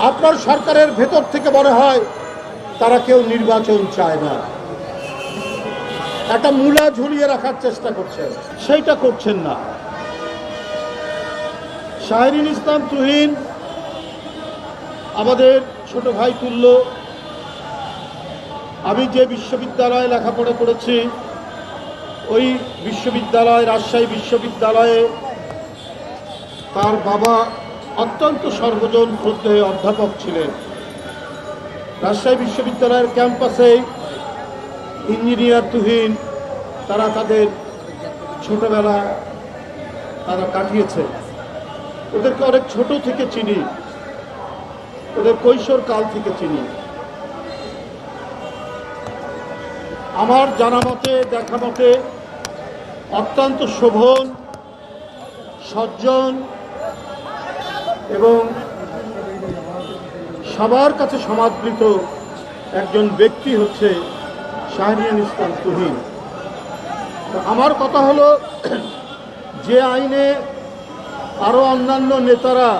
আপনার সরকারের ভেতর থেকে মনে হয় তারা কেউ নির্বাচন চায় না? একটা মূলা ঝুলিয়ে রাখার চেষ্টা করছেন। সেইটা করছেন না। শাহরিন ইসলাম তুহিন, আমাদের ছোট ভাই তুল্য, আমি যে বিশ্ববিদ্যালয়ে লেখাপড়া করেছি, ওই বিশ্ববিদ্যালয়, রাজশাহী বিশ্ববিদ্যালয়ে তার বাবা অত্যন্ত সর্বজন শ্রদ্ধেয় অধ্যাপক ছিলেন। রাজশাহী বিশ্ববিদ্যালয়ের ক্যাম্পাসে ইঞ্জিনিয়ার তুহিন, তারা তাদের ছোটবেলা তারা কাটিয়েছে। ওদেরকে অনেক ছোট থেকে চিনি। ওদের কৈশোর কাল থেকে চিনি। আমার জানা মতে, দেখা মতে, অত্যন্ত শোভন, সজ্জন এবং সবার কাছে সমাদৃত একজন ব্যক্তি হচ্ছে শাহরিয়ান ইসলাম তুহিন। আমার কথা হলো, যে আইনে আরও অন্যান্য নেতারা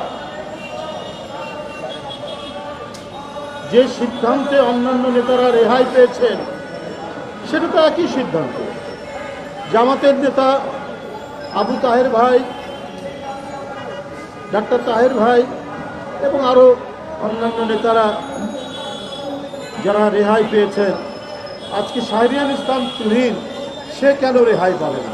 যে সিদ্ধান্তে অন্যান্য নেতারা রেহাই পেয়েছেন, সেটা তো একই সিদ্ধান্ত। জামাতের নেতা আবু তাহের ভাই ডাক্তার তাহের ভাই এবং আরও অন্যান্য নেতারা যারা রেহাই পেয়েছেন। আজকে শাহরিয়ান ইসলাম তুহিন, সে কেন রেহাই পাবে না?